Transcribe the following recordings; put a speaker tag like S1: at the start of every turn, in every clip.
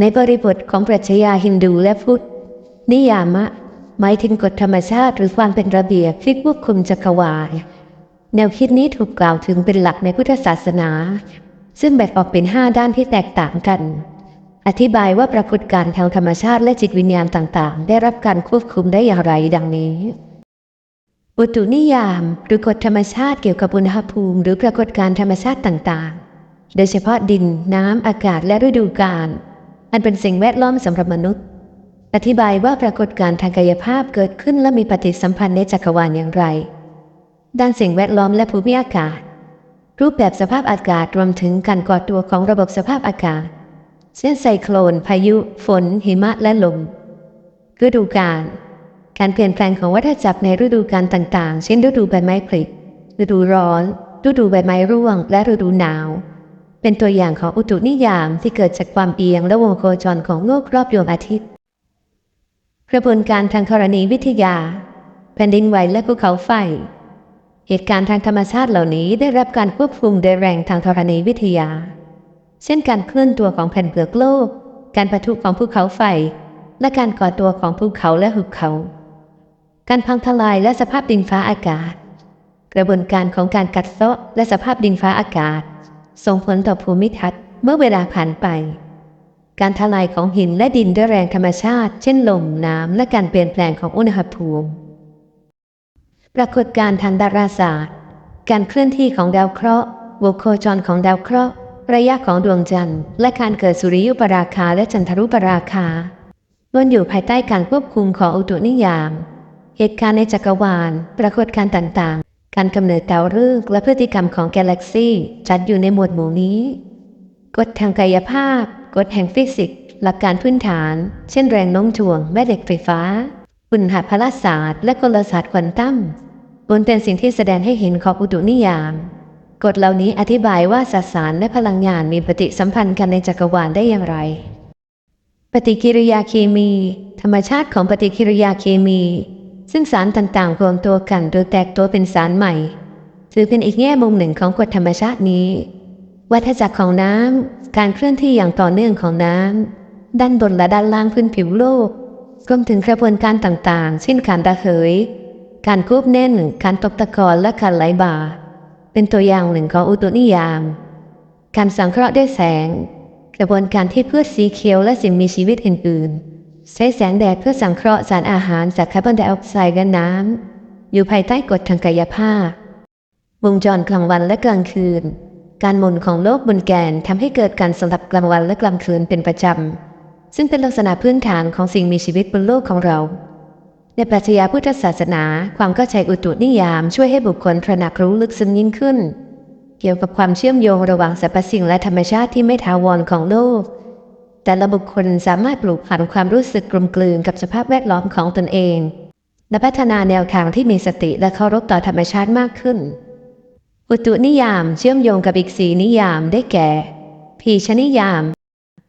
S1: ในบริบทของปรัชญาฮินดูและพุทธ นิยามะ หมายถึงกฎธรรมชาติหรือความเป็นระเบียบที่ควบคุมจักรวาล แนวคิดนี้ถูกกล่าวถึงเป็นหลักในพุทธศาสนา ซึ่งแบ่งออกเป็นห้าด้านที่แตกต่างกัน อธิบายว่าปรากฏการณ์ทางธรรมชาติและจิตวิญญาณต่างๆ ได้รับการควบคุมได้อย่างไรดังนี้ อุตุนิยามหรือกฎธรรมชาติเกี่ยวกับอุณหภูมิ หรือปรากฏการณ์ธรรมชาติต่างๆ โดยเฉพาะดิน น้ำ อากาศและฤดูกาล อันเป็นสิ่งแวดล้อมสำหรับมนุษย์ อธิบายว่าปรากฏการณ์ทางกายภาพเกิดขึ้นและมีปฏิสัมพันธ์ในจักรวาลอย่างไร ด้านสิ่งแวดล้อมและภูมิอากาศ รูปแบบสภาพอากาศรวมถึงการก่อตัวของระบบสภาพอากาศ เช่นไซโคลน พายุ ฝน หิมะและลมฤดูกาลการเปลี่ยนแปลงของวัฏจักรในฤดูกาลต่างๆ เช่นฤดูใบไม้ผลิฤดูร้อน ฤดูใบไม้ร่วง และฤดูหนาว เป็นตัวอย่างของอุตุนิยามที่เกิดจากความเอียงและวงโคจรของโลกรอบดวงอาทิตย์ กระบวนการทางธรณีวิทยา แผ่นดินไหวและภูเขาไฟ เหตุการณ์ทางธรรมชาติเหล่านี้ได้รับการควบคุมโดยแรงทางธรณีวิทยา เช่นการเคลื่อนตัวของแผ่นเปลือกโลก การปะทุของภูเขาไฟ และการก่อตัวของภูเขาและหุบเขา การพังทลายและสภาพดินฟ้าอากาศ กระบวนการของการกัดเซาะและสภาพดินฟ้าอากาศ ส่งผลต่อภูมิทัศน์เมื่อเวลาผ่านไป การทลายของหินและดินด้วยแรงธรรมชาติ เช่นลมน้ำและการเปลี่ยนแปลงของอุณหภูมิ ปรากฏการณ์ทางดาราศาสตร์ การเคลื่อนที่ของดาวเคราะห์วงโคจรของดาวเคราะห์ระยะของดวงจันทร์ และการเกิดสุริยุปราคาและจันทรุปราคาล้วนอยู่ภายใต้การควบคุมของอุตุนิยาม เหตุการณ์ในจักรวาล ปรากฏการณ์ต่าง การกำเนิดดาวฤกษ์และพฤติกรรมของกาแล็กซีจัดอยู่ในหมวดหมู่นี้ กฎทางกายภาพ กฎแห่งฟิสิกส์ หลักการพื้นฐาน เช่นแรงโน้มถ่วง แม่เหล็กไฟฟ้าอุณหภาลศาสตร์ และกลศาสตร์ควอนตัมบนเป็นสิ่งที่แสดงให้เห็นของอุตุนิยาม กฎเหล่านี้อธิบายว่าสสารและพลังงานมีปฏิสัมพันธ์กันในจักรวาลได้อย่างไร ปฏิกิริยาเคมี ธรรมชาติของปฏิกิริยาเคมี ซึ่งสารต่างๆ รวมตัวกันโดยแตกตัวเป็นสารใหม่ถือเป็นอีกแง่มุมหนึ่งของกฎธรรมชาตินี้ วัฏจักรของน้ำการเคลื่อนที่อย่างต่อเนื่องของน้ำด้านบนและด้านล่างพื้นผิวโลกรวมถึงกระบวนการต่างๆเช่นการระเหย การคูบแน่น การตกตะกอนและการไหลบ่า เป็นตัวอย่างหนึ่งของอุตุนิยาม การสังเคราะห์ด้วยแสง กระบวนการที่พืชสีเขียวและสิ่งมีชีวิตอื่นๆ ใช้แสงแดดเพื่อสังเคราะห์สารอาหารจากคาร์บอนไดออกไซด์และน้ำ อยู่ภายใต้กฎทางกายภาพ วงจรกลางวันและกลางคืน การหมุนของโลกบนแกนทำให้เกิดการสลับกลางวันและกลางคืนเป็นประจำ ซึ่งเป็นลักษณะพื้นฐานของสิ่งมีชีวิตบนโลกของเรา ในปรัชญาพุทธศาสนา ความเข้าใจอุตุนิยามช่วยให้บุคคลตระหนักรู้ลึกซึ้งยิ่งขึ้น เกี่ยวกับความเชื่อมโยงระหว่างสรรพสิ่งและธรรมชาติที่ไม่ถาวรของโลก แต่ละบุคคลสามารถปลูกผันความรู้สึกกลมกลืนกับสภาพแวดล้อมของตนเอง และพัฒนาแนวทางที่มีสติและเคารพต่อธรรมชาติมากขึ้น อุตุนิยามเชื่อมโยงกับอีกสีนิยามได้แก่ พีชนิยาม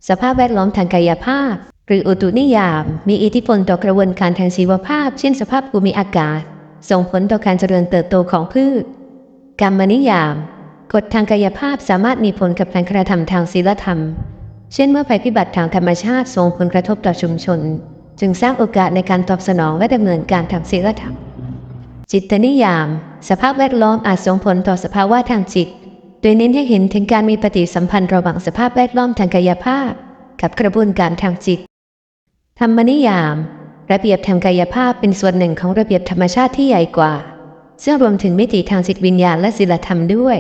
S1: สภาพแวดล้อมทางกายภาพ หรืออุตุนิยาม มีอิทธิพลต่อกระบวนการทางชีวภาพ เช่นสภาพภูมิอากาศ ส่งผลต่อการเจริญเติบโตของพืชกรรมนิยาม กฎทางกายภาพสามารถมีผลกับการกระทำทางศีลธรรม เช่นเมื่อภัยพิบัติทางธรรมชาติส่งผลกระทบต่อชุมชน จึงสร้างโอกาสในการตอบสนองและดำเนินการทางศีลธรรม จิตนิยาม สภาพแวดล้อมอาจส่งผลต่อสภาวะทางจิต โดยเน้นให้เห็นถึงการมีปฏิสัมพันธ์ระหว่างสภาพแวดล้อมทางกายภาพ กับกระบวนการทางจิต ธรรมนิยาม ระเบียบทางกายภาพเป็นส่วนหนึ่งของระเบียบธรรมชาติที่ใหญ่กว่า ซึ่งรวมถึงมิติทางจิตวิญญาณและศีลธรรมด้วย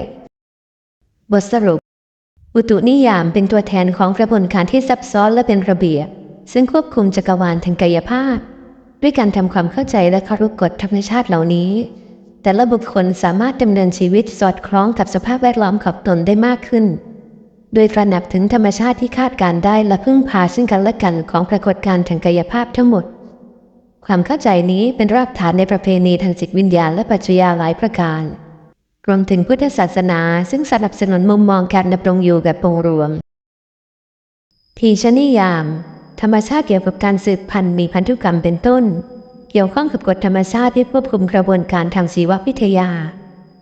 S1: บทสรุป อุตุนิยามเป็นตัวแทนของกระบวนการที่ซับซ้อนและเป็นระเบียบซึ่งควบคุมจักรวาลทางกายภาพ ด้วยการทำความเข้าใจและเคารพกฎธรรมชาติเหล่านี้ แต่ละบุคคลสามารถดำเนินชีวิตสอดคล้องกับสภาพแวดล้อมของตนได้มากขึ้น โดยตระหนักถึงธรรมชาติที่คาดการได้และพึ่งพาซึ่งกันและกันของปรากฏการณ์ทางกายภาพทั้งหมด ความเข้าใจนี้เป็นรากฐานในประเพณีทางจิตวิญญาณและปรัชญาหลายประการ รวมถึงพุทธศาสนาซึ่งสนับสนุนมุมมองการดำรงอยู่แบบองรวม ทีชนิยาม ธรรมชาติเกี่ยวกับการสืบพันธุ์มีพันธุกรรมเป็นต้น เกี่ยวข้องกับกฎธรรมชาติที่ควบคุมกระบวนการทางชีววิทยา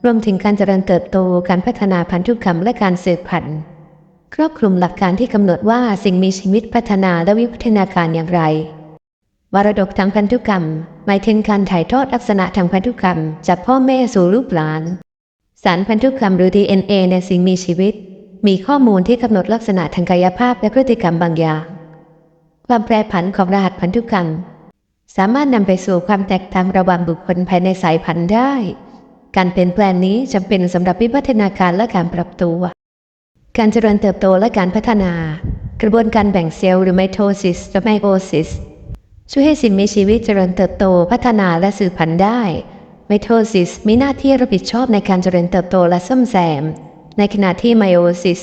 S1: รวมถึงการเจริญเติบโตการพัฒนาพันธุกรรมและการสืบพันธุ์ครอบคลุมหลักการที่กำหนดว่าสิ่งมีชีวิตพัฒนาและวิวัฒนาการอย่างไรมรดกทางพันธุกรรม หมายถึงการถ่ายทอดลักษณะทางพันธุกรรมจากพ่อแม่สู่ลูกหลาน สารพันธุกรรมหรือ DNA ในสิ่งมีชีวิต มีข้อมูลที่กำหนดลักษณะทางกายภาพและพฤติกรรมบางอย่าง ความแปรผันของรหัสพันธุกรรม สามารถนำไปสู่ความแตกต่างระหว่างบุคคลภายในสายพันธุ์ได้ การเปลี่ยนแปลงนี้จำเป็นสำหรับวิวัฒนาการและการปรับตัว การเจริญเติบโตและการพัฒนา กระบวนการแบ่งเซลล์หรือไมโทซิสและไมโอซิสช่วยให้สิ่งมีชีวิตเจริญเติบโตพัฒนาและสืบพันธุ์ได้ ไมโทซิสมีหน้าที่รับผิดชอบในการเจริญเติบโตและซ่อมแซม ในขณะที่ไมโอซิส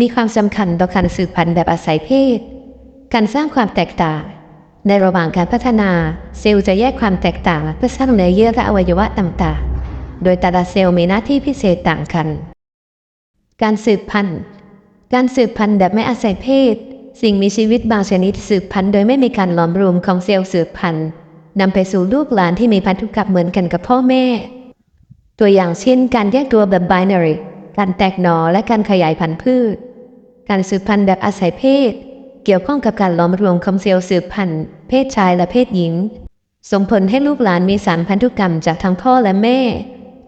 S1: มีความสำคัญต่อการสืบพันธุ์แบบอาศัยเพศ การสร้างความแตกต่าง ในระหว่างการพัฒนา เซลล์จะแยกความแตกต่างเพื่อสร้างเนื้อเยื่อและอวัยวะต่างๆ โดยแต่ละเซลล์มีหน้าที่พิเศษต่างกัน การสืบพันธุ์ การสืบพันธุ์แบบไม่อาศัยเพศ สิ่งมีชีวิตบางชนิดสืบพันธุ์โดยไม่มีการหลอมรวมของเซลล์สืบพันธุ์ นำไปสู่ลูกหลานที่มีพันธุกรรมเหมือนกันกับพ่อแม่ ตัวอย่างเช่น การแยกตัวแบบ binary การแตกหนอและการขยายพันธุ์พืช การสืบพันธุ์แบบอาศัยเพศ เกี่ยวข้องกับการล้อมรวมของเซลล์สืบพันธุ์ เพศชายและเพศหญิง ส่งผลให้ลูกหลานมีสารพันธุกรรมจากทั้งพ่อและแม่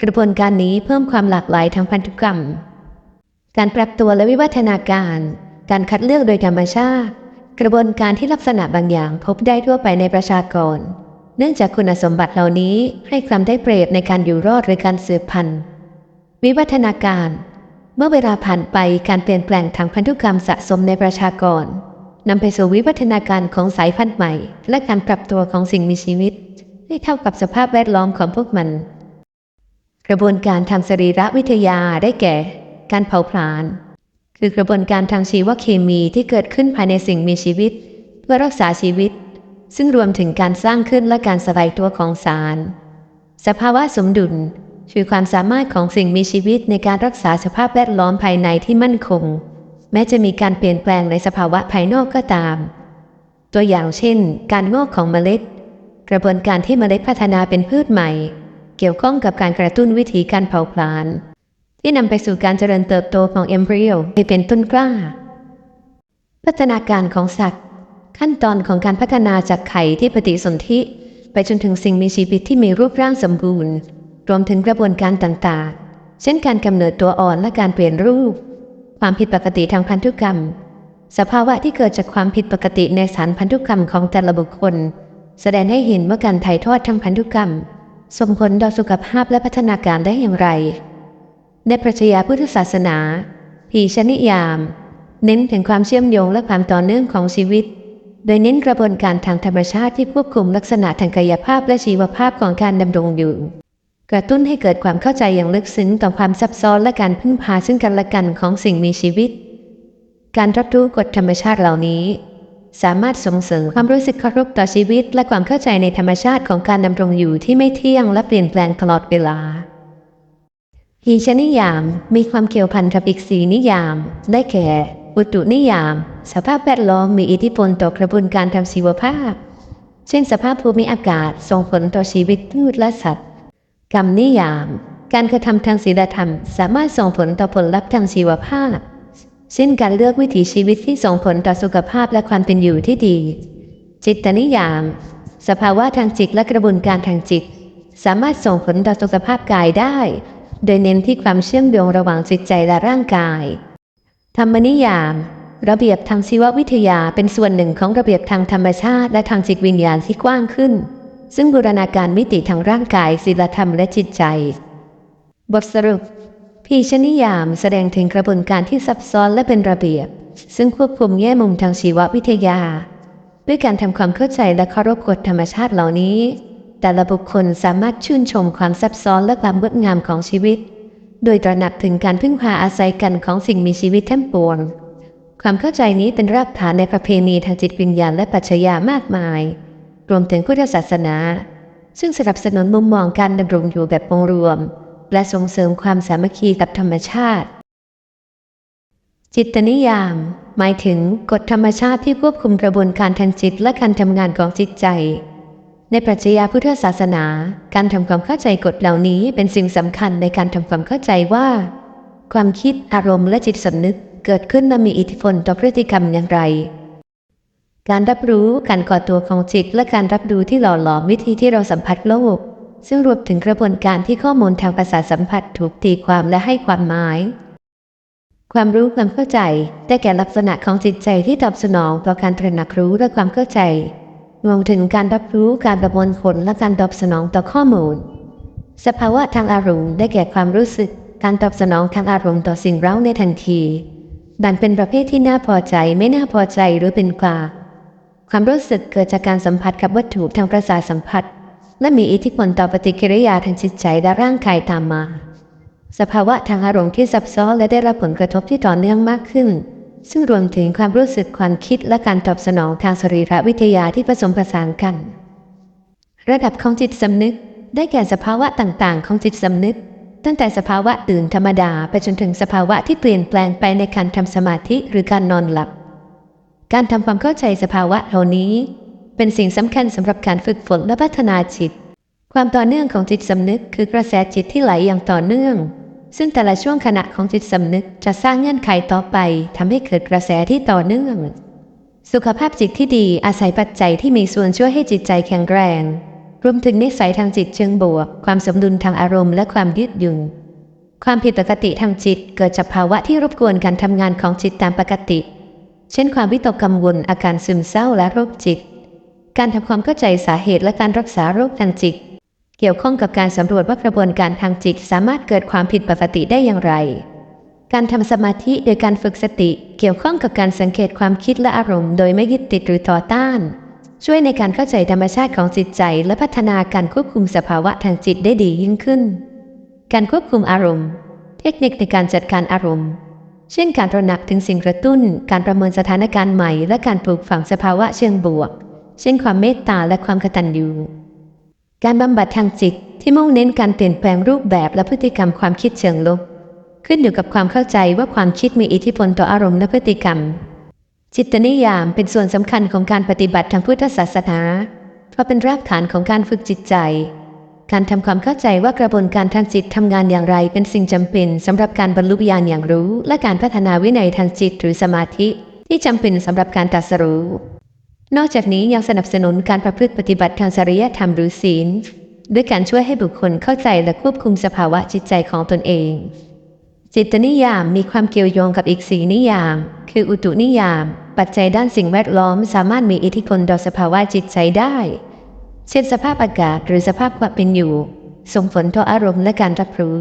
S1: กระบวนการนี้เพิ่มความหลากหลายทางพันธุกรรม การปรับตัวและวิวัฒนาการ การคัดเลือกโดยธรรมชาติ กระบวนการที่ลักษณะบางอย่างพบได้ทั่วไปในประชากร เนื่องจากคุณสมบัติเหล่านี้ให้ความได้เปรียบในการอยู่รอดหรือการสืบพันธุ์ วิวัฒนาการ เมื่อเวลาผ่านไปการเปลี่ยนแปลงทางพันธุกรรมสะสมในประชากรนำไปสู่วิวัฒนาการของสายพันธุ์ใหม่ และการปรับตัวของสิ่งมีชีวิต ให้เข้ากับสภาพแวดล้อมของพวกมัน กระบวนการทางสรีรวิทยาได้แก่ การเผาผลาญคือกระบวนการทางชีวเคมีที่เกิดขึ้นภายในสิ่งมีชีวิต เพื่อรักษาชีวิต ซึ่งรวมถึงการสร้างขึ้นและการสลายตัวของสาร สภาวะสมดุลคือความสามารถของสิ่งมีชีวิตในการรักษาสภาพแวดล้อมภายในที่มั่นคง แม้จะมีการเปลี่ยนแปลงในสภาวะภายนอกก็ตาม ตัวอย่างเช่น การงอกของเมล็ด กระบวนการที่เมล็ดพัฒนาเป็นพืชใหม่ เกี่ยวข้องกับการกระตุ้นวิธีการเผาผลาญที่นำไปสู่การเจริญเติบโตของเอมบริโอให้เป็นต้นกล้า พัฒนาการของสัตว์ ขั้นตอนของการพัฒนาจากไข่ที่ปฏิสนธิไปจนถึงสิ่งมีชีวิตที่มีรูปร่างสมบูรณ์ รวมถึงกระบวนการต่างๆ เช่นการกำเนิดตัวอ่อนและการเปลี่ยนรูป ความผิดปกติทางพันธุกรรม สภาวะที่เกิดจากความผิดปกติในสารพันธุกรรมของแต่ละบุคคล แสดงให้เห็นว่าการถ่ายทอดทางพันธุกรรมส่งผลต่อสุขภาพและพัฒนาการได้อย่างไร ในปรัชญาพุทธศาสนา ผีชนิยาม เน้นถึงความเชื่อมโยงและความต่อเนื่องของชีวิต โดยเน้นกระบวนการทางธรรมชาติที่ควบคุมลักษณะทางกายภาพและชีวภาพของการดำรงอยู่ กระตุ้นให้เกิดความเข้าใจอย่างลึกซึ้งต่อความซับซ้อนและการพึ่งพาซึ่งกันและกันของสิ่งมีชีวิต การรับรู้กฎธรรมชาติเหล่านี้ สามารถส่งเสริมความรู้สึกเคารพต่อชีวิต และความเข้าใจในธรรมชาติของการดำรงอยู่ที่ไม่เที่ยงและเปลี่ยนแปลงตลอดเวลาหีชนิยามมีความเกี่ยวพันกับอีกสีนิยามได้แก่ อุตุนิยาม สภาพแวดล้อมมีอิทธิพลต่อกระบวนการทางชีวภาพ เช่นสภาพภูมิอากาศส่งผลต่อชีวิตพืชและสัตว์ กรรมนิยาม การกระทำทางศีลธรรม สามารถส่งผลต่อผลลัพธ์ทางชีวภาพ เช่นการเลือกวิถีชีวิตที่ส่งผลต่อสุขภาพและความเป็นอยู่ที่ดี จิตนิยาม สภาวะทางจิตและกระบวนการทางจิต สามารถส่งผลต่อสุขภาพกายได้ โดยเน้นที่ความเชื่อมโยงระหว่างจิตใจและร่างกาย ธรรมนิยาม ระเบียบทางชีววิทยาเป็นส่วนหนึ่งของระเบียบทางธรรมชาติและทางจิตวิญญาณที่กว้างขึ้น ซึ่งบูรณาการมิติทางร่างกายศีลธรรมและจิตใจ บทสรุปพีชนิยามแสดงถึงกระบวนการที่ซับซ้อนและเป็นระเบียบ ซึ่งควบคุมแง่มุมทางชีววิทยา ด้วยการทำความเข้าใจและเคารพกฎธรรมชาติเหล่านี้ แต่ละบุคคลสามารถชื่นชมความซับซ้อนและความงดงามของชีวิต โดยตระหนักถึงการพึ่งพาอาศัยกันของสิ่งมีชีวิตทั้งปวง ความเข้าใจนี้เป็นรากฐานในประเพณีทางจิตวิญญาณและปรัชญามากมาย รวมถึงพุทธศาสนา ซึ่งสนับสนุนมุมมองการดำรงอยู่แบบองรวม และส่งเสริมความสามัคคีกับธรรมชาติ จิตนิยาม หมายถึงกฎธรรมชาติที่ควบคุมกระบวนการทางจิตและการทำงานของจิตใจ ในปรัชญาพุทธศาสนา การทำความเข้าใจกฎเหล่านี้เป็นสิ่งสำคัญในการทำความเข้าใจว่า ความคิดอารมณ์และจิตสำนึกเกิดขึ้นและมีอิทธิพลต่อพฤติกรรมอย่างไร การรับรู้การก่อตัวของจิตและการรับรู้ที่หล่อหลอมวิธีที่เราสัมผัสโลก ซึ่งรวมถึงกระบวนการที่ข้อมูลทางประสาสัมผัสถูกตีความและให้ความหมาย ความรู้ความเข้าใจได้แก่ลักษณะของจิตใจที่ตอบสนองต่อการตระหนักรู้และความเข้าใจ รวมถึงการรับรู้การประมวลผลและการตอบสนองต่อข้อมูล สภาวะทางอารมณ์ได้แก่ความรู้สึก การตอบสนองทางอารมณ์ต่อสิ่งเร้าในทันทีแบ่งเป็นประเภทที่น่าพอใจไม่น่าพอใจหรือเป็นกลางความรู้สึกเกิดจากการสัมผัสกับวัตถุทางประสาทสัมผัส และมีอิทธิพลต่อปฏิกิริยาทางจิตใจและร่างกายตามมา สภาวะทางอารมณ์ที่ซับซ้อนและได้รับผลกระทบที่ต่อเนื่องมากขึ้น ซึ่งรวมถึงความรู้สึกความคิดและการตอบสนองทางสรีรวิทยาที่ผสมผสานกัน ระดับของจิตสำนึก ได้แก่สภาวะต่างๆ ของจิตสำนึก ตั้งแต่สภาวะตื่นธรรมดาไปจนถึงสภาวะที่เปลี่ยนแปลงไปในการทำสมาธิหรือการนอนหลับ การทำความเข้าใจสภาวะเหล่านี้ เป็นสิ่งสำคัญสำหรับการฝึกฝนและพัฒนาจิต ความต่อเนื่องของจิตสำนึก คือกระแสจิตที่ไหลอย่างต่อเนื่อง ซึ่งแต่ละช่วงขณะของจิตสำนึกจะสร้างเงื่อนไขต่อไปทำให้เกิดกระแสที่ต่อเนื่อง สุขภาพจิตที่ดีอาศัยปัจจัยที่มีส่วนช่วยให้จิตใจแข็งแรง รวมถึงนิสัยทางจิตเชิงบวก ความสมดุลทางอารมณ์และความยืดหยุ่นความผิดปกติทางจิตเกิดจากภาวะที่รบกวนการทำงานของจิตตามปกติ เช่นความวิตกกังวลอาการซึมเศร้าและโรคจิต การทำความเข้าใจสาเหตุและการรักษาโรคทางจิต เกี่ยวข้องกับการสำรวจว่ากระบวนการทางจิตสามารถเกิดความผิดปกติได้อย่างไร การทำสมาธิโดยการฝึกสติเกี่ยวข้องกับการสังเกตความคิดและอารมณ์ โดยไม่ยึดติดหรือต่อต้าน ช่วยในการเข้าใจธรรมชาติของจิตใจ และพัฒนาการควบคุมสภาวะทางจิตได้ดียิ่งขึ้น การควบคุมอารมณ์ เทคนิคในการจัดการอารมณ์ เช่นการตระหนักถึงสิ่งกระตุ้น การประเมินสถานการณ์ใหม่ และการปลูกฝังสภาวะเชิงบวก เช่นความเมตตาและความกตัญญู การบำบัดทางจิตที่มุ่งเน้นการเปลี่ยนแปลงรูปแบบและพฤติกรรมความคิดเชิงลบ ขึ้นอยู่กับความเข้าใจว่าความคิดมีอิทธิพลต่ออารมณ์และพฤติกรรม จิตนิยามเป็นส่วนสำคัญของการปฏิบัติทางพุทธศาสนาเพราะเป็นรากฐานของการฝึกจิตใจ การทำความเข้าใจว่ากระบวนการทางจิตทำงานอย่างไร เป็นสิ่งจำเป็นสำหรับการบรรลุญาณอย่างรู้ และการพัฒนาวินัยทางจิตหรือสมาธิ ที่จำเป็นสำหรับการตรัสรู้ นอกจากนี้ยังสนับสนุนการประพฤติปฏิบัติทางจริยธรรมหรือศีล ด้วยการช่วยให้บุคคลเข้าใจและควบคุมสภาวะจิตใจของตนเอง จิตนิยามมีความเกี่ยวโยงกับอีกสีนิยาม คืออุตุนิยาม ปัจจัยด้านสิ่งแวดล้อมสามารถมีอิทธิพลต่อสภาวะจิตใจได้ เช่นสภาพอากาศหรือสภาพความเป็นอยู่ ส่งผลต่ออารมณ์และการรับรู้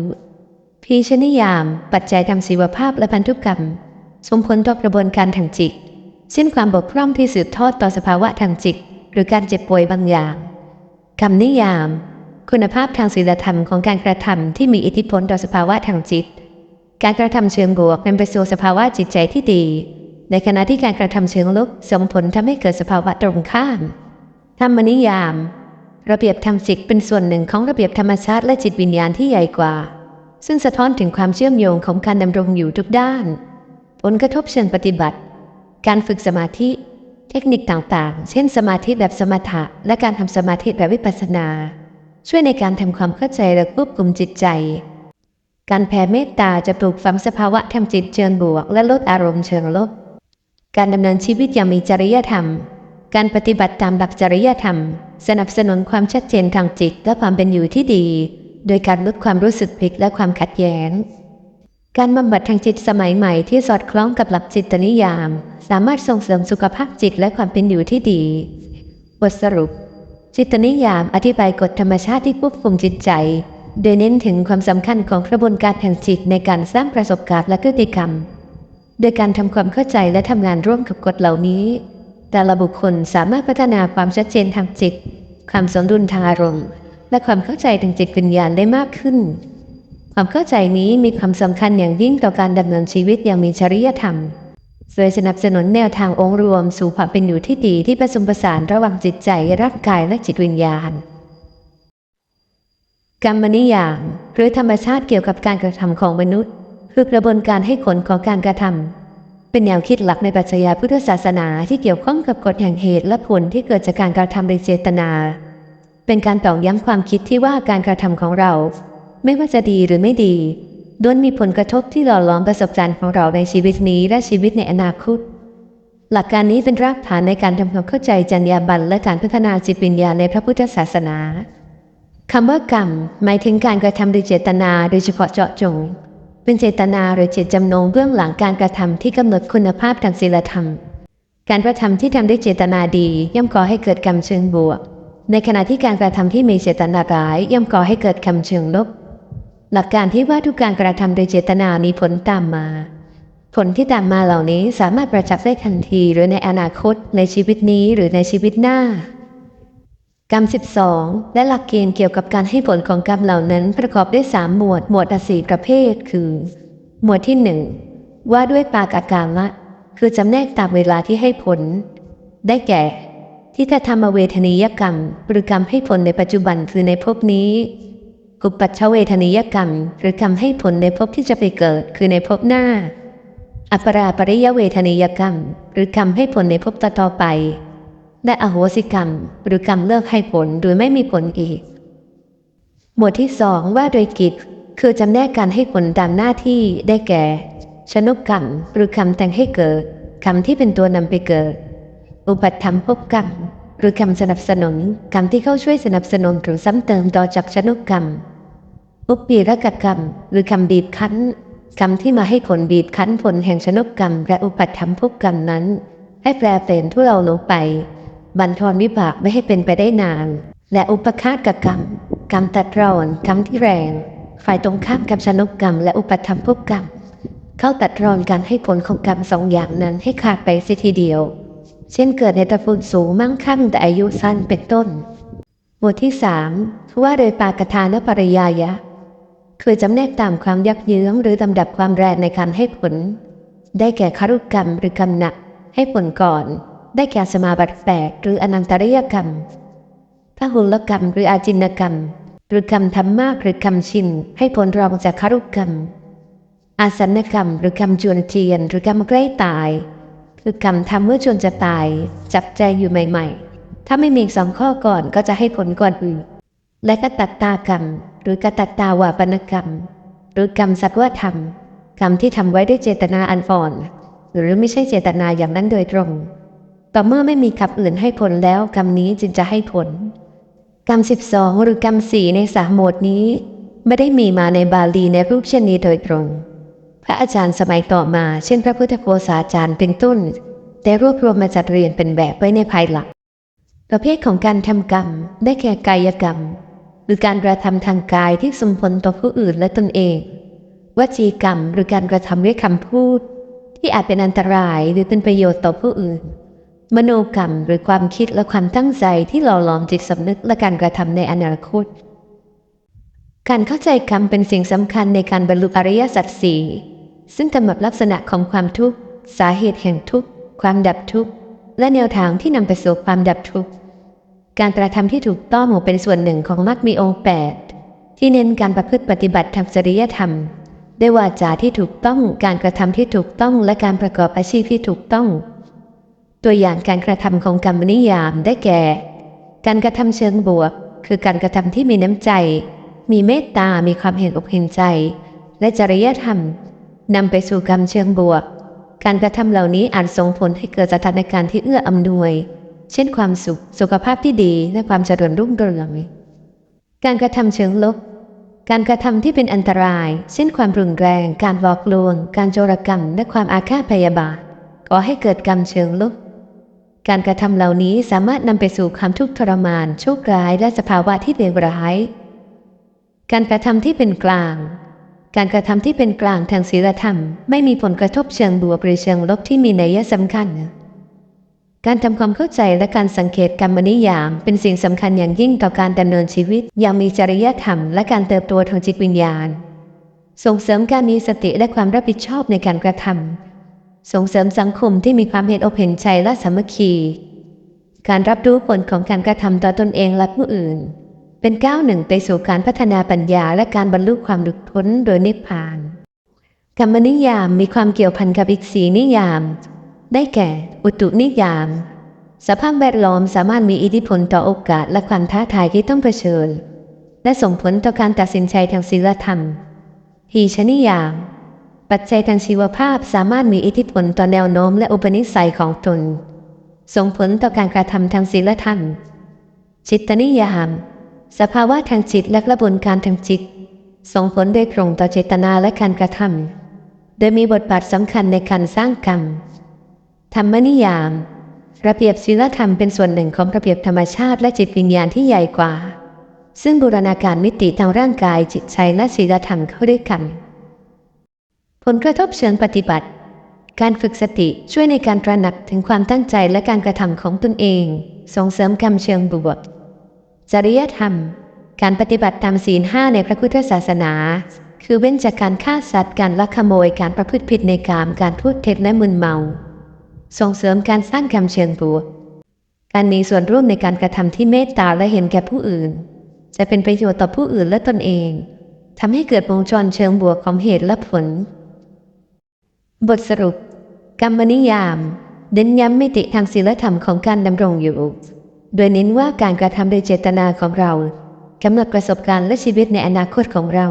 S1: พีชนิยาม ปัจจัยทางชีวภาพและพันธุกรรมส่งผลต่อกระบวนการทางจิต เช่นความบกพร่องที่สืบทอดต่อสภาวะทางจิต หรือการเจ็บป่วยบางอย่างคำนิยาม คุณภาพทางศีลธรรมของการกระทำที่มีอิทธิพลต่อสภาวะทางจิต การกระทำเชิงบวกนำไปสู่สภาวะจิตใจที่ดี ในขณะที่การกระทำเชิงลบส่งผลทำให้เกิดสภาวะตรงข้ามธรรมนิยาม ระเบียบทางจิตเป็นส่วนหนึ่งของระเบียบธรรมชาติและจิตวิญญาณที่ใหญ่กว่า ซึ่งสะท้อนถึงความเชื่อมโยงของการดำรงอยู่ทุกด้าน ผลกระทบเชิงปฏิบัติ การฝึกสมาธิ เทคนิคต่างๆ เช่นสมาธิแบบสมถะ และการทำสมาธิแบบวิปัสสนา ช่วยในการทำความเข้าใจและควบคุมจิตใจ การแผ่เมตตาจะปลูกฝังสภาวะทางจิตเชิงบวก และลดอารมณ์เชิงลบ การดำเนินชีวิตอย่างมีจริยธรรม การปฏิบัติตามหลักจริยธรรม สนับสนุนความชัดเจนทางจิตและความเป็นอยู่ที่ดี โดยการลดความรู้สึกผิดและความขัดแย้ง การบำบัดทางจิตสมัยใหม่ที่สอดคล้องกับหลักจิตนิยาม สามารถส่งเสริมสุขภาพจิตและความเป็นอยู่ที่ดี บทสรุป จิตนิยามอธิบายกฎธรรมชาติที่ควบคุมจิตใจ โดยเน้นถึงความสำคัญของกระบวนการทางจิตในการสร้างประสบการณ์และพฤติกรรม โดยการทำความเข้าใจและทำงานร่วมกับกฎเหล่านี้ แต่ละบุคคลสามารถพัฒนาความชัดเจนทางจิต ความสมดุลทางอารมณ์ และความเข้าใจทางจิตวิญญาณได้มากขึ้น ความเข้าใจนี้มีความสำคัญอย่างยิ่งต่อการดำเนินชีวิตอย่างมีจริยธรรมโดยสนับสนุนแนวทางองค์รวมสู่ความเป็นอยู่ที่ดีที่ผสมผสานระหว่างจิตใจร่างกายและจิตวิญญาณ กรรมนิยามหรือธรรมชาติเกี่ยวกับการกระทำของมนุษย์ คือกระบวนการให้ผลของการกระทำเป็นแนวคิดหลักในปรัชญาพุทธศาสนาที่เกี่ยวข้องกับกฎแห่งเหตุและผลที่เกิดจากการกระทำโดยเจตนา เป็นการตอกย้ำความคิดที่ว่าการกระทำของเรา ไม่ว่าจะดีหรือไม่ดีล้วนมีผลกระทบที่หล่อหลอมประสบการณ์ของเราในชีวิตนี้และชีวิตในอนาคต หลักการนี้เป็นรากฐานในการทำความเข้าใจจรรยาบรรณและการพัฒนาจิตวิญญาณในพระพุทธศาสนาคำว่ากรรม หมายถึงการกระทำโดยเจตนาโดยเฉพาะเจาะจง เป็นเจตนาหรือเจตจำนงเบื้องหลังการกระทำที่กำหนดคุณภาพทางศีลธรรม การกระทำที่ทำด้วยเจตนาดีย่อมก่อให้เกิดกรรมเชิงบวก ในขณะที่การกระทำที่มีเจตนาร้ายย่อมก่อให้เกิดกรรมเชิงลบ หลักการที่ว่าทุกการกระทำโดยเจตนามีผลตามมา ผลที่ตามมาเหล่านี้สามารถประจักษ์ได้ทันทีหรือในอนาคต ในชีวิตนี้หรือในชีวิตหน้ากรรม 12 และหลักเกณฑ์เกี่ยวกับการให้ผลของกรรมเหล่านั้นประกอบด้วยสามหมวด หมวดละสี่ประเภท คือ หมวดที่หนึ่งว่าด้วยปากอาการละคือจำแนกตามเวลาที่ให้ผล ได้แก่ ที่ถ้าทำเวทนียกรรม หรือกรรมให้ผลในปัจจุบันคือในภพนี้ กุปัชเวทนียกรรมหรือกรรมให้ผลในภพที่จะไปเกิด คือในภพหน้า อัปราปริยเวทนียกรรม หรือกรรมให้ผลในภพต่อไป และอโหสิกรรม หรือกรรมเลิกให้ผลหรือไม่มีผลอีก หมวดที่สองว่าโดยกิจ คือจำแนกการให้ผลตามหน้าที่ได้แก่ ชนุกกรรม หรือคำแต่งให้เกิดคำที่เป็นตัวนำไปเกิด อุปัฏฐัมภพกรรมหรือคำสนับสนุนคำที่เข้าช่วยสนับสนุนหรือซ้ำเติมต่อจากชนุกกรรม อุปปีรกกรรม หรือคำบีบคั้นคำที่มาให้ผลบีบคั้นผลแห่งชนกกรรม และอุปัฏฐัมภพกรรมนั้น ให้แปรเปลี่ยนทุเราลงไปบันทอนวิบากไม่ให้เป็นไปได้นาน และอุปคาตกกรรม กรรมตัดรอนกรรมที่แรง ฝ่ายตรงข้ามกับชนกกรรม และอุปัฏฐัมภพกรรม เข้าตัดรอนการให้ผลของกรรมสองอย่างนั้นให้ขาดไปเสียทีเดียว เช่นเกิดในตระกูลสูงมั่งคั่งแต่อายุสั้นเป็นต้นหมวดที่สามว่าโดยปากทานและปริยายะ คือจำแนกตามความยักเยื้องหรือลำดับความแรงในการให้ผล ได้แก่คารุกรรมหรือกรรมหนัก ให้ผลก่อน ได้แก่สมาบัติแปดหรืออนันตริยกรรมพหุลกรรมหรืออาจินกรรม หรือกรรมทำมากหรือกรรมชิน ให้ผลรองจากคารุกรรม อาสันกรรมหรือกรรมจวนเทียน หรือกรรมใกล้ตาย คือกรรมทำเมื่อจวนจะตาย จับใจอยู่ใหม่ ๆ ถ้าไม่มีสองข้อก่อนก็จะให้ผลก่อนอื่นและก็ตัตตากรรม หรือกตัตตาวาปนกรรม หรือกรรมสัตวธรรม กรรมที่ทำไว้ด้วยเจตนาอันฝ่อน หรือไม่ใช่เจตนาอย่างนั้นโดยตรง ต่อเมื่อไม่มีขับอื่นให้ผลแล้วกรรมนี้จึงจะให้ผล กรรม12หรือกรรมสี่ในสามโหมดนี้ ไม่ได้มีมาในบาลีในรูปเช่นนี้โดยตรง พระอาจารย์สมัยต่อมา เช่น พระพุทธโฆษาจารย์เป็นต้นได้รวบรวมมาจัดเรียนเป็นแบบไว้ในภายหลังประเภทของการทำกรรม ได้แก่กายกรรม หรือการกระทำทางกายที่สมผลต่อผู้อื่นและตนเอง วจีกรรมหรือการกระทำด้วยคำพูด ที่อาจเป็นอันตรายหรือเป็นประโยชน์ต่อผู้อื่น มโนกรรมหรือความคิดและความตั้งใจที่หล่อหลอมจิตสำนึกและการกระทำในอนาคต การเข้าใจกรรมเป็นสิ่งสำคัญในการบรรลุอริยสัจสี่ซึ่งกำหนดลักษณะของความทุกข์ สาเหตุแห่งทุกข์ ความดับทุกข์ และแนวทางที่นำไปสู่ความดับทุกข์ การกระทำที่ถูกต้องเป็นส่วนหนึ่งของมรรคมีองค์แปดที่เน้นการประพฤติปฏิบัติทางจริยธรรมด้วยวาจาที่ถูกต้องการกระทำที่ถูกต้องและการประกอบอาชีพที่ถูกต้อง ตัวอย่างการกระทำของกรรมนิยามได้แก่ การกระทำเชิงบวก คือการกระทำที่มีน้ำใจ มีเมตตา มีความเห็นอกเห็นใจ และจริยธรรมนำไปสู่กรรมเชิงบวก การกระทำเหล่านี้อาจส่งผลให้เกิดสถานการณ์ที่เอื้ออำนวย เช่นความสุข สุขภาพที่ดีและความเจริญรุ่งเรือง การกระทำเชิงลบ การกระทำที่เป็นอันตราย เช่นความรุนแรง การหลอกลวง การโจรกรรม และความอาฆาตพยาบาทก่อให้เกิดกรรมเชิงลบ การกระทำเหล่านี้สามารถนำไปสู่ความทุกข์ทรมานโชคร้ายและสภาวะที่เลวร้าย การกระทำที่เป็นกลางการกระทำที่เป็นกลางทางศีลธรรม ไม่มีผลกระทบเชิงบวกหรือเชิงลบที่มีนัยสำคัญ การทำความเข้าใจและการสังเกตกรรมนิยาม เป็นสิ่งสำคัญอย่างยิ่งต่อการดำเนินชีวิต อย่างมีจริยธรรมและการเติบโตทางจิตวิญญาณ ส่งเสริมการมีสติและความรับผิดชอบในการกระทำส่งเสริมสังคมที่มีความเห็นอกเห็นใจและสามัคคี การรับรู้ผลของการกระทำต่อตนเองและผู้อื่น เป็นก้าวหนึ่งไปสู่การพัฒนาปัญญาและการบรรลุความหลุดพ้นโดยนิพพานกรรมนิยามมีความเกี่ยวพันกับอีกสีนิยาม ได้แก่อุตุนิยาม สภาพแวดล้อมสามารถมีอิทธิพลต่อโอกาสและความท้าทายที่ต้องเผชิญ และส่งผลต่อการตัดสินใจทางศีลธรรมหีชนิยาม ปัจจัยทางชีวภาพสามารถมีอิทธิพลต่อแนวโน้มและอุปนิสัยของตน ส่งผลต่อการกระทำทางศีลธรรม จิตนิยาม สภาวะทางจิตและกระบวนการทางจิต ส่งผลโดยตรงต่อเจตนาและการกระทำโดยมีบทบาทสำคัญในการสร้างกรรม ธรรมนิยาม ระเบียบศีลธรรมเป็นส่วนหนึ่งของระเบียบธรรมชาติและจิตวิญญาณที่ใหญ่กว่า ซึ่งบูรณาการมิติทางร่างกายจิตใจและศีลธรรมเข้าด้วยกัน ผลกระทบเชิงปฏิบัติ การฝึกสติช่วยในการตระหนักถึงความตั้งใจและการกระทำของตนเอง ส่งเสริมกรรมเชิงบวกจริยธรรม การปฏิบัติตามศีลห้าในพระพุทธศาสนาคือเว้นจากการฆ่าสัตว์ การลักขโมย การประพฤติผิดในกาม การพูดเท็จและมึนเมา ส่งเสริมการสร้างกรรมเชิงบวก การมีส่วนร่วมในการกระทำที่เมตตาและเห็นแก่ผู้อื่น จะเป็นประโยชน์ต่อผู้อื่นและตนเองทำให้เกิดวงจรเชิงบวกของเหตุและผล บทสรุป กรรมนิยามเน้นย้ำมิติทางศีลธรรมของการดำรงอยู่ โดยเน้นว่าการกระทำโดยเจตนาของเรากำหนดประสบการณ์และชีวิตในอนาคตของเรา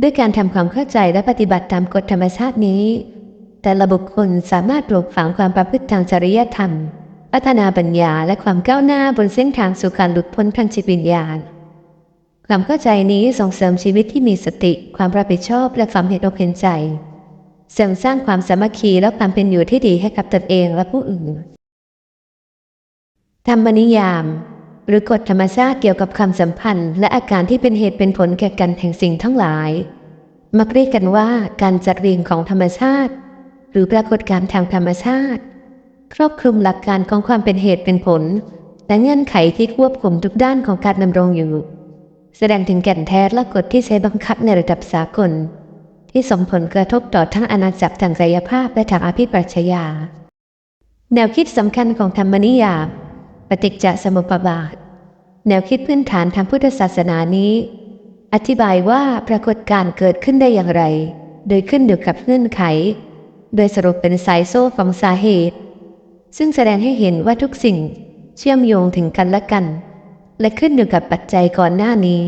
S1: ด้วยการทำความเข้าใจและปฏิบัติตามกฎธรรมชาตินี้ แต่ละบุคคลสามารถปลูกฝังความประพฤติทางจริยธรรม พัฒนาปัญญาและความก้าวหน้าบนเส้นทางสู่การหลุดพ้นทางจิตวิญญาณ ความเข้าใจนี้ส่งเสริมชีวิตที่มีสติ ความรับผิดชอบและความเห็นอกเห็นใจ เสริมสร้างความสามัคคีและความเป็นอยู่ที่ดีให้กับตนเองและผู้อื่น ธรรมนิยาม หรือกฎธรรมชาติเกี่ยวกับความสัมพันธ์ และอาการที่เป็นเหตุเป็นผลแก่กันแห่งสิ่งทั้งหลาย มักเรียกกันว่าการจัดเรียงของธรรมชาติ หรือปรากฏการณ์ทางธรรมชาติ ครอบคลุมหลักการของความเป็นเหตุเป็นผล และเงื่อนไขที่ควบคุมทุกด้านของการดำรงอยู่ แสดงถึงแก่นแท้และกฎที่ใช้บังคับในระดับสากล ที่ส่งผลกระทบต่อทั้งอาณาจักรทางกายภาพและทางอภิปรัชญาแนวคิดสำคัญของธรรมนิยามปฏิจจสมุปบาท แนวคิดพื้นฐานทางพุทธศาสนานี้ อธิบายว่าปรากฏการณ์เกิดขึ้นได้อย่างไร โดยขึ้นอยู่กับเงื่อนไข โดยสรุปเป็นสายโซ่ของสาเหตุ ซึ่งแสดงให้เห็นว่าทุกสิ่งเชื่อมโยงถึงกันและกัน และขึ้นอยู่กับปัจจัยก่อนหน้านี้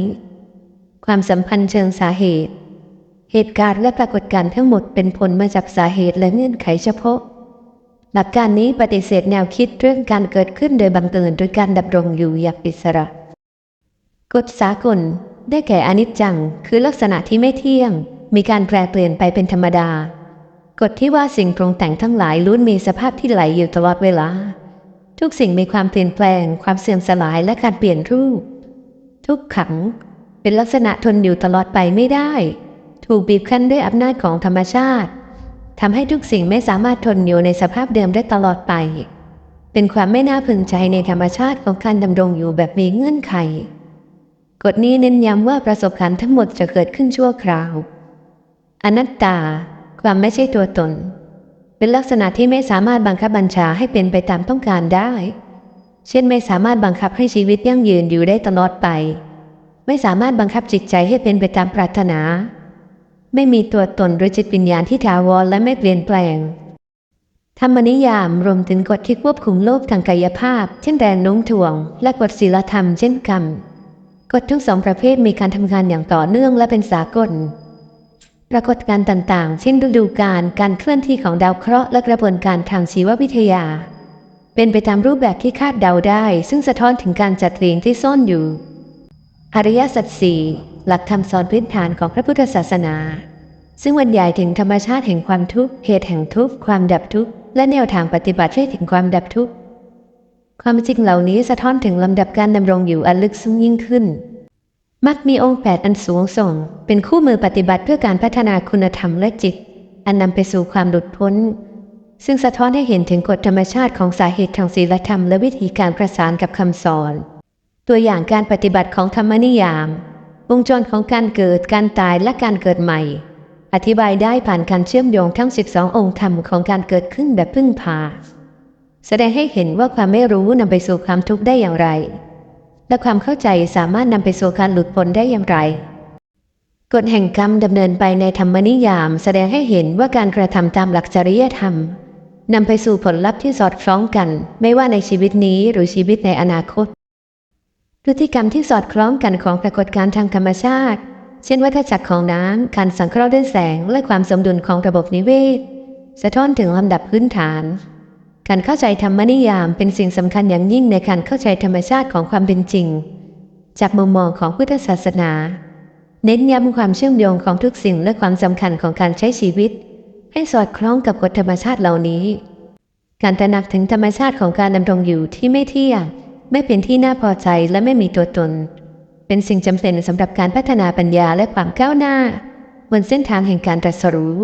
S1: ความสัมพันธ์เชิงสาเหตุ เหตุการณ์และปรากฏการณ์ทั้งหมดเป็นผลมาจากสาเหตุและเงื่อนไขเฉพาะ หลักการนี้ปฏิเสธแนวคิดเรื่องการเกิดขึ้นโดยบังเอิญโดยการดำรงอยู่อย่างอิสระ กฎสากลได้แก่อนิจจัง คือลักษณะที่ไม่เที่ยง มีการแปรเปลี่ยนไปเป็นธรรมดา กฎที่ว่าสิ่งปรุงแต่งทั้งหลายล้วนมีสภาพที่ไหลอยู่ตลอดเวลา ทุกสิ่งมีความเปลี่ยนแปลง ความเสื่อมสลายและการเปลี่ยนรูป ทุกขังเป็นลักษณะทนอยู่ตลอดไปไม่ได้ ถูกบีบคั้นด้วยอำนาจของธรรมชาติทำให้ทุกสิ่งไม่สามารถทนอยู่ในสภาพเดิมได้ตลอดไป เป็นความไม่น่าพึงใจในธรรมชาติของการดำรงอยู่แบบมีเงื่อนไข กฎนี้เน้นย้ำว่าประสบการณ์ทั้งหมดจะเกิดขึ้นชั่วคราว อนัตตา ความไม่ใช่ตัวตน เป็นลักษณะที่ไม่สามารถบังคับบัญชาให้เป็นไปตามต้องการได้ เช่นไม่สามารถบังคับให้ชีวิตยั่งยืนอยู่ได้ตลอดไป ไม่สามารถบังคับจิตใจให้เป็นไปตามปรารถนา ไม่มีตัวตนหรือจิตวิญญาณที่ถาวรและไม่เปลี่ยนแปลงธรรมนิยามรวมถึงกฎที่ควบคุมโลกทางกายภาพ เช่นแรงโน้มถ่วง และกฎศีลธรรมเช่นกรรมกฎทั้งสองประเภทมีการทำงานอย่างต่อเนื่องและเป็นสากล ปรากฏการณ์ต่างๆ เช่นฤดูกาลการเคลื่อนที่ของดาวเคราะห์และกระบวนการทางชีววิทยา เป็นไปตามรูปแบบที่คาดเดาได้ ซึ่งสะท้อนถึงการจัดเรียงที่ซ่อนอยู่อริยสัจสี่หลักธรรมสอนพื้นฐานของพระพุทธศาสนา ซึ่งบรรยายถึงธรรมชาติแห่งความทุกข์เหตุแห่งทุกข์ความดับทุกข์และแนวทางปฏิบัติให้ถึงความดับทุกข์ความจริงเหล่านี้สะท้อนถึงลำดับการดำรงอยู่อันลึกซึ้งยิ่งขึ้น มักมีองค์แปดอันสูงส่ง เป็นคู่มือปฏิบัติเพื่อการพัฒนาคุณธรรมและจิต อันนำไปสู่ความหลุดพ้น ซึ่งสะท้อนให้เห็นถึงกฎธรรมชาติของสาเหตุทางศีลธรรมและวิธีการประสานกับคำสอน ตัวอย่างการปฏิบัติของธรรมนิยาม วงจรของการเกิดการตายและการเกิดใหม่ อธิบายได้ผ่านการเชื่อมโยงทั้ง 12 องค์ธรรมของการเกิดขึ้นแบบพึ่งพาแสดงให้เห็นว่าความไม่รู้นำไปสู่ความทุกข์ได้อย่างไร และความเข้าใจสามารถนำไปสู่การหลุดพ้นได้อย่างไร กฎแห่งกรรมดำเนินไปในธรรมนิยามแสดงให้เห็นว่าการกระทำตามหลักจริยธรรมนำไปสู่ผลลัพธ์ที่สอดคล้องกัน ไม่ว่าในชีวิตนี้หรือชีวิตในอนาคตพฤติกรรมที่สอดคล้องกันของปรากฏการณ์ทางธรรมชาติ เช่นวัฏจักรของน้ำการสังเคราะห์ด้วยแสง และความสมดุลของระบบนิเวศ สะท้อนถึงลำดับพื้นฐาน การเข้าใจธรรมนิยามเป็นสิ่งสำคัญอย่างยิ่งในการเข้าใจธรรมชาติของความเป็นจริง จากมุมมองของพุทธศาสนา เน้นย้ำความเชื่อมโยงของทุกสิ่งและความสำคัญของการใช้ชีวิต ให้สอดคล้องกับกฎธรรมชาติเหล่านี้ การตระหนักถึงธรรมชาติของการดำรงอยู่ที่ไม่เที่ยงไม่เป็นที่น่าพอใจและไม่มีตัวตน เป็นสิ่งจำเป็นสำหรับการพัฒนาปัญญาและความก้าวหน้า บนเส้นทางแห่งการตรัสรู้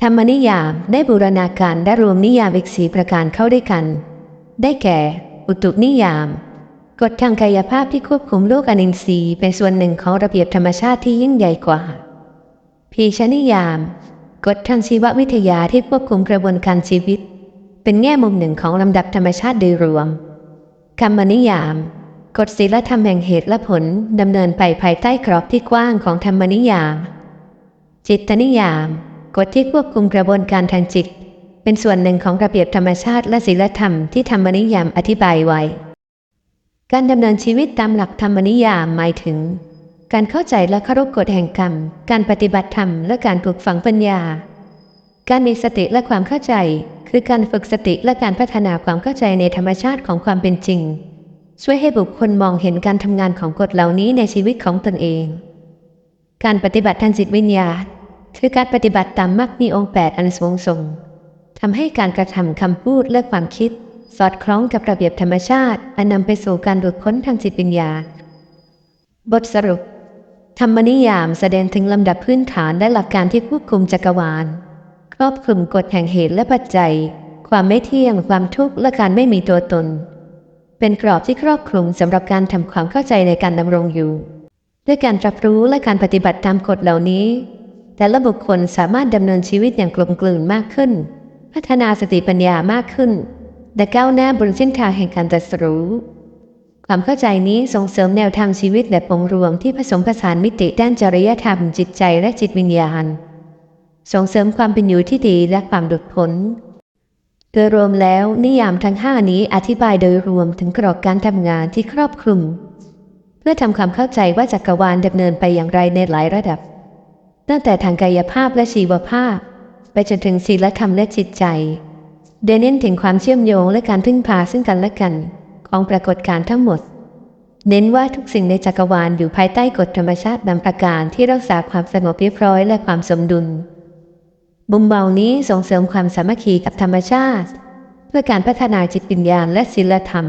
S1: ธรรมนิยามได้บูรณาการและรวมนิยามอีกสีประการเข้าด้วยกัน ได้แก่ อุตุนิยาม กฎทางกายภาพที่ควบคุมโลกอนินทรีย์เป็นส่วนหนึ่งของระเบียบธรรมชาติที่ยิ่งใหญ่กว่าพีชนิยาม กฎทางชีววิทยาที่ควบคุมกระบวนการชีวิต เป็นแง่มุมหนึ่งของลำดับธรรมชาติโดยรวมคำนิยาม กฎศีลธรรมแห่งเหตุและผลดำเนินไปภายใต้กรอบที่กว้างของธรรมนิยาม จิตนิยาม กฎที่ควบคุมกระบวนการทางจิต เป็นส่วนหนึ่งของระเบียบธรรมชาติและศีลธรรมที่ธรรมนิยามอธิบายไว้ การดำเนินชีวิตตามหลักธรรมนิยามหมายถึง การเข้าใจและเคารพกฎแห่งกรรม การปฏิบัติธรรมและการปลูกฝังปัญญา การมีสติและความเข้าใจ คือการฝึกสติและการพัฒนาความเข้าใจในธรรมชาติของความเป็นจริง ช่วยให้บุคคลมองเห็นการทำงานของกฎเหล่านี้ในชีวิตของตนเอง การปฏิบัติทางจิตวิญญาณ คือการปฏิบัติตามมรรคมีองค์แปดอันสูงส่งทำให้การกระทำคำพูดและความคิด สอดคล้องกับระเบียบธรรมชาติ อันนำไปสู่การหลุดพ้นทางจิตวิญญาณ บทสรุป ธรรมนิยามแสดงถึงลำดับพื้นฐานและหลักการที่ควบคุมจักรวาล ครอบคลุมกฎแห่งเหตุและปัจจัย ความไม่เที่ยง ความทุกข์และการไม่มีตัวตน เป็นกรอบที่ครอบคลุมสำหรับการทำความเข้าใจในการดำรงอยู่ ด้วยการรับรู้และการปฏิบัติตามกฎเหล่านี้ แต่ละบุคคลสามารถดำเนินชีวิตอย่างกลมกลืนมากขึ้น พัฒนาสติปัญญามากขึ้น และก้าวหน้าบนเส้นทางแห่งการตรัสรู้ ความเข้าใจนี้ส่งเสริมแนวทางชีวิตแบบองค์รวมที่ผสมผสานมิติด้านจริยธรรมจิตใจและจิตวิญญาณ ส่งเสริมความเป็นอยู่ที่ดีและความหลุดพ้นโดยรวมแล้วนิยามทั้งห้านี้อธิบายโดยรวมถึงกรอบการทำงานที่ครอบคลุม เพื่อทำความเข้าใจว่าจักรวาลดำเนินไปอย่างไรในหลายระดับ ตั้งแต่ทางกายภาพและชีวภาพ ไปจนถึงศีลธรรมและจิตใจโดเน้นถึงความเชื่อมโยงและการพึ่งพาซึ่งกันและกันของปรากฏการณ์ทั้งหมด เน้นว่าทุกสิ่งในจักรวาลอยู่ภายใต้กฎธรรมชาติบางประการที่รักษาความสงบเรียบร้อยและความสมดุลมุมมองนี้ส่งเสริมความสามัคคีกับธรรมชาติ เพื่อการพัฒนาจิตวิญญาณและศีลธรรม